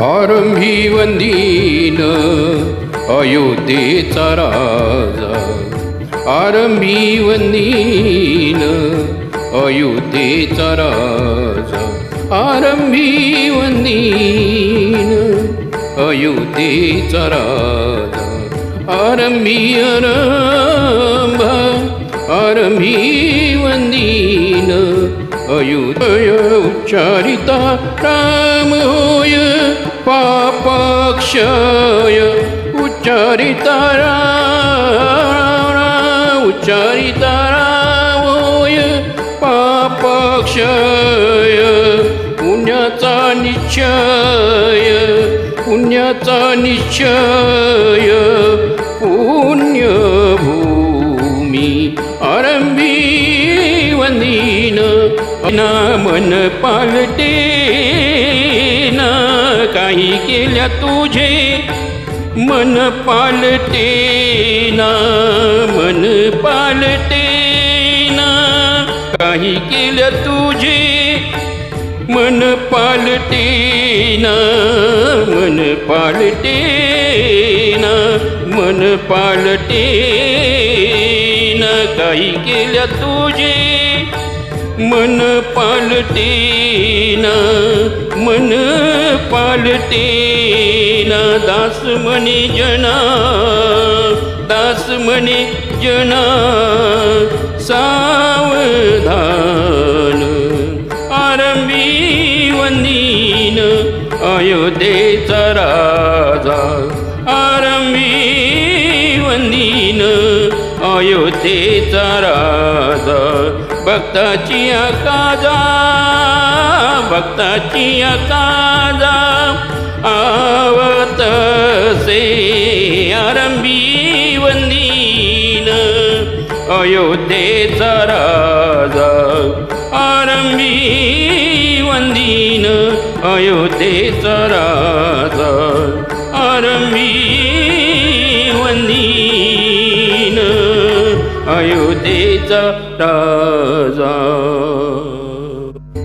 आरंभी वंदीन अयोध्येचा राजा. आरंभी वंदीन अयोध्येचा राजा. आरंभी वंदीन अयोध्येचा राजा. आरंभी आरंभ आरंभी वंदीन अयोध्य उच्चारिता राम होय पापाक्षय उच्चारिता राम उच्चारिता राम होय पापाक्षय पुण्याचा निश्चय पुण्याचा निश्चय पुण्य ना मन पालटे ना काही केल्या तुझे. मन पालटे ना मन पालटे ना काही केल्या तुझे. मन पालटे ना मन पालटे ना मन पालटे ना काही केल्या तुझे. मन पालटेना मन पालटेना दास म्हणे जना दास म्हणे जना सावधान आरंभी वंदीन अयोध्येचा राजा आरंभी वंदीन अयोध्येचा राजा भक्ताची काजा भक्ताची काजा आवत से आरंभी वंदीन अयोध्येचा राजा. आरंभी वंदीन अयोध्येचा राजा. आरंभी da da